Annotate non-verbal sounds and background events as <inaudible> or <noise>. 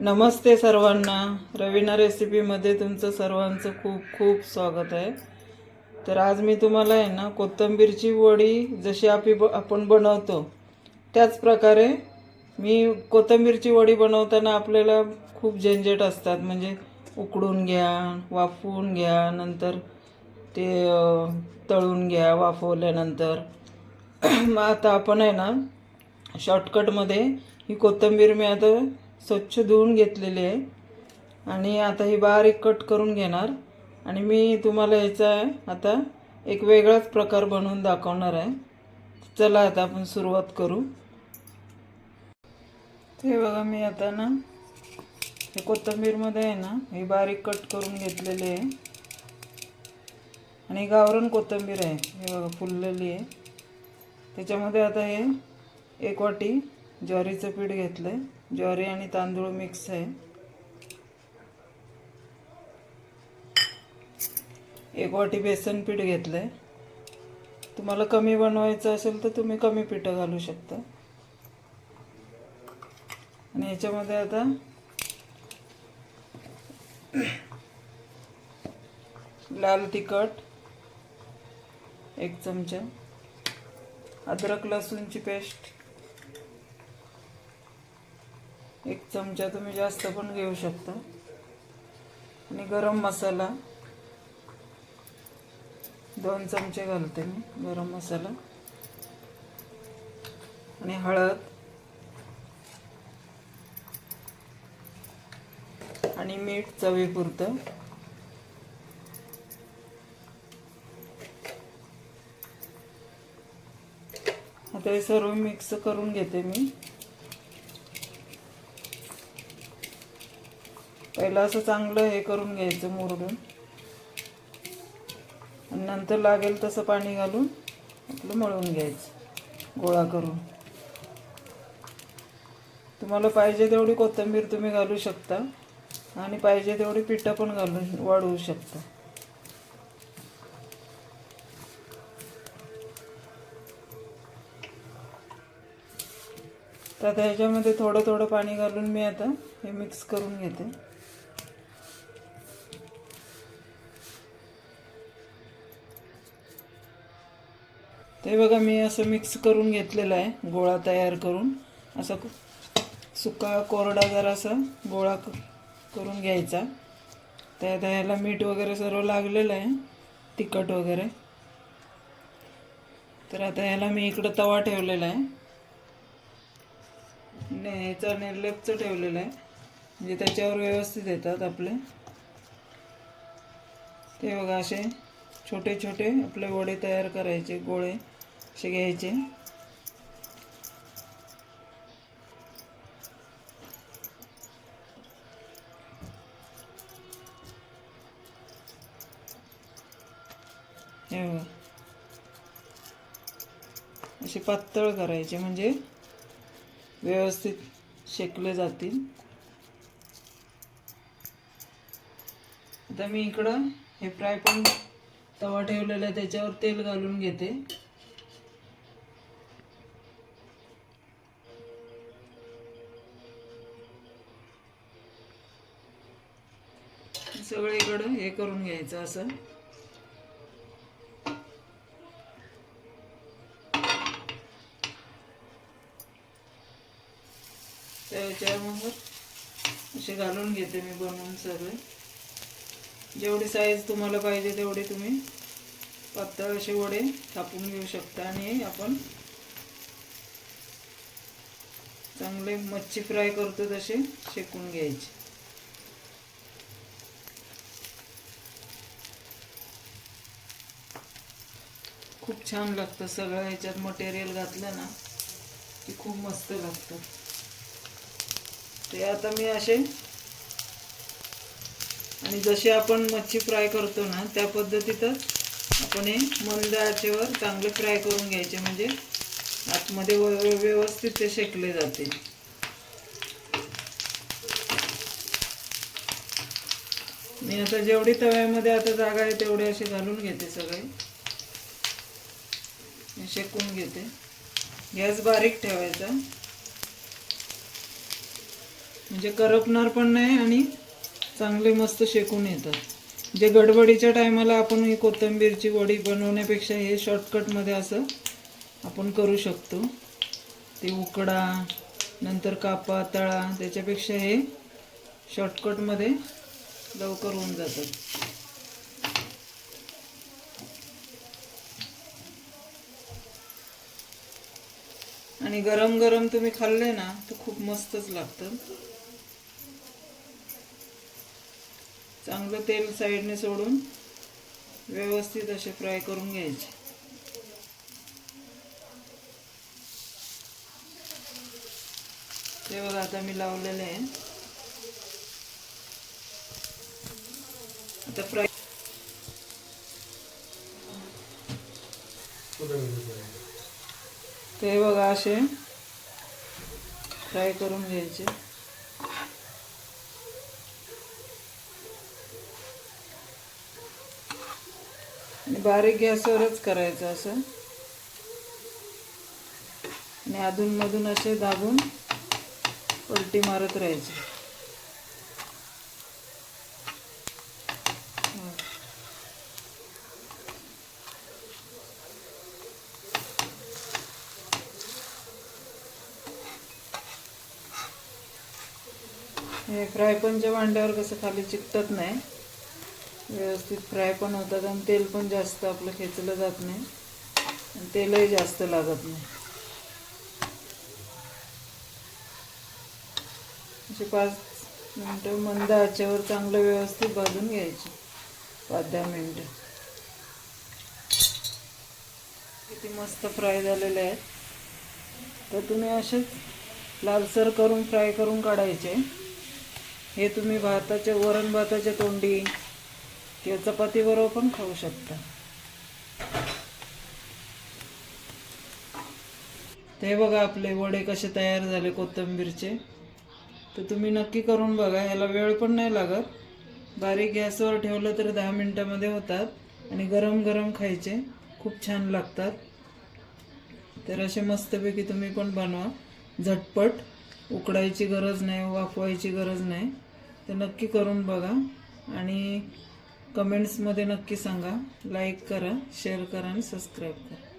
नमस्ते सर्वांना. रवीना रेसिपीमध्ये तुमचं सर्वांचं खूप खूप स्वागत आहे. तर आज मी तुम्हाला आहे ना कोथिंबीरची वडी जशी आपी ब आपण बनवतो त्याच प्रकारे मी कोथिंबीरची वडी बनवताना आपल्याला खूप झंझट असतात. म्हणजे उकडून घ्या वाफवून घ्या नंतर ते तळून घ्या वाफवल्यानंतर. <clears throat> मग आता आपण आहे ना शॉर्टकटमध्ये ही कोथिंबीर मी आता स्वच्छ धुवून घेतलेली आहे. आणि आता ही बारीक कट करून घेणार. आणि मी तुम्हाला याचा आता एक वेगळाच प्रकार बनवून दाखवणार आहे. चला आता आपण सुरुवात करू. ते बघा मी आता ना हे कोथिंबीरमध्ये आहे ना ही बारीक कट करून घेतलेली आहे. आणि गावरण कोथिंबीर आहे हे बघा फुललेली आहे. त्याच्यामध्ये आता हे एक वाटी ज्वारीचं पीठ घेतलं आहे ज्वारी आणि तांदूळ मिक्स आहे. एक वाटी बेसन पीठ घेतलं आहे तुम्हाला कमी बनवायचं असेल तर तुम्ही कमी पिठं घालू शकता. आणि याच्यामध्ये आता लाल तिखट एक चमचा अद्रक लसूणची पेस्ट एक चमचा तुम्ही जास्त पण घेऊ शकता. आणि गरम मसाला दोन चमचे घालते मी गरम मसाला. आणि हळद. आणि मीठ चवीपुरतं. आता हे सर्व मिक्स करून घेते मी. पहिलं असं चांगलं हे करून घ्यायचं मुरडून. आणि नंतर लागेल तसं पाणी घालून आपलं मळून घ्यायचं गोळा करून. तुम्हाला पाहिजे तेवढी कोथिंबीर तुम्ही घालू शकता आणि पाहिजे तेवढी पिठं पण घालून वाढवू शकता. तर आता ह्याच्यामध्ये थोडं थोडं पाणी घालून मी आता हे मिक्स करून घेते. ते बघा मी असं मिक्स करून घेतलेलं आहे गोळा तयार करून. असं सुका कोरडा जरासा गोळा क- करून घ्यायचा. त्या ह्याला मीठ वगैरे सर्व लागलेलं आहे तिखट वगैरे. तर आता ह्याला मी इकडं तवा ठेवलेला आहे. ने ह्याचा निर्लेपचं ठेवलेलं आहे. म्हणजे त्याच्यावर व्यवस्थित येतात आपले. ते बघा असे छोटे छोटे आपले वडे तयार करायचे गोळे. असे घ्यायचे. असे पातळ करायचे म्हणजे व्यवस्थित शेकले जातील. आता मी इकडं हे फ्राय पॅन तवा ठेवलेला त्याच्यावर तेल घालून घेते. सगळीकडं हे करून घ्यायचं असं. त्याच्यावर असे घालून घेते मी बनवून सगळे जेवढी साईज तुम्हाला पाहिजे तेवढी तुम्ही पातळ असे वडे थापून घेऊ शकता आणि आपण चांगले मच्छी फ्राय करतो तसे शेकून घ्यायचे. खूप छान लागतं सगळं ह्याच्यात मटेरियल घातलं ना की खूप मस्त लागतं. ते आता मी असे आणि जसे आपण मच्छी फ्राय करतो ना त्या पद्धतीतच आपण हे मंद आचेवर चांगले फ्राय करून घ्यायचे म्हणजे आतमध्ये व- व्यवस्थित ते शेकले जाते. मी आता जेवढी तव्यामध्ये आता जागा आहे तेवढे असे घालून घेते सगळे. शेकून घेते. गॅस बारीक ठेवायचा. म्हणजे करपणार पण नाही आणि चांगले मस्त शेकून येतात. जे गडबडीच्या टायमाला आपण ही कोथिंबीरची वडी बनवण्यापेक्षा हे शॉर्टकटमध्ये असं आपण करू शकतो. ते उकडा नंतर कापा तळा त्याच्यापेक्षा हे शॉर्टकटमध्ये लवकर होऊन जातात. आणि गरम गरम तुम्ही खाल्ले ना तर खूप मस्तच लागतं. चांगलं तेल साईडने सोडून व्यवस्थित असे फ्राय करून घ्यायचे. ते बघा आता मी लावलेले आहे. आता फ्राय ते बघा असे. फ्राय करून घ्यायचे. बारीक गॅसवरच करायचं असं. आणि अधूनमधून असे दाबून पलटी मारत राहायचे. हे फ्रायपनच्या भांड्यावर कसं खाली चिकटत नाही व्यवस्थित फ्राय पण होतात आणि तेल पण जास्त आपलं खेचलं जात नाही. आणि तेलही जास्त लागत नाही. असे पाच मिनटं मंद आचेवर चांगलं व्यवस्थित भाजून घ्यायचे. पाच दहा मिनटं. किती मस्त फ्राय झालेले आहेत. तर तुम्ही असेच लालसर करून फ्राय करून काढायचे. हे तुम्ही भाताच्या वरण भाताच्या तोंडी किंवा चपातीबरोबर पण खाऊ शकता. ते बघा आपले वडे कसे तयार झाले कोथिंबीरचे. तर तुम्ही नक्की करून बघा याला वेळ पण नाही लागत. बारीक गॅसवर ठेवलं तर दहा मिनटामध्ये होतात आणि गरम गरम खायचे. खूप छान लागतात. तर असे मस्तपैकी तुम्ही पण बनवा. झटपट. उकडायची गरज नाही वाफवायची गरज नाही. तर नक्की करून बघा आणि कमेंट्समध्ये नक्की सांगा. लाईक करा शेअर करा आणि सबस्क्राईब करा.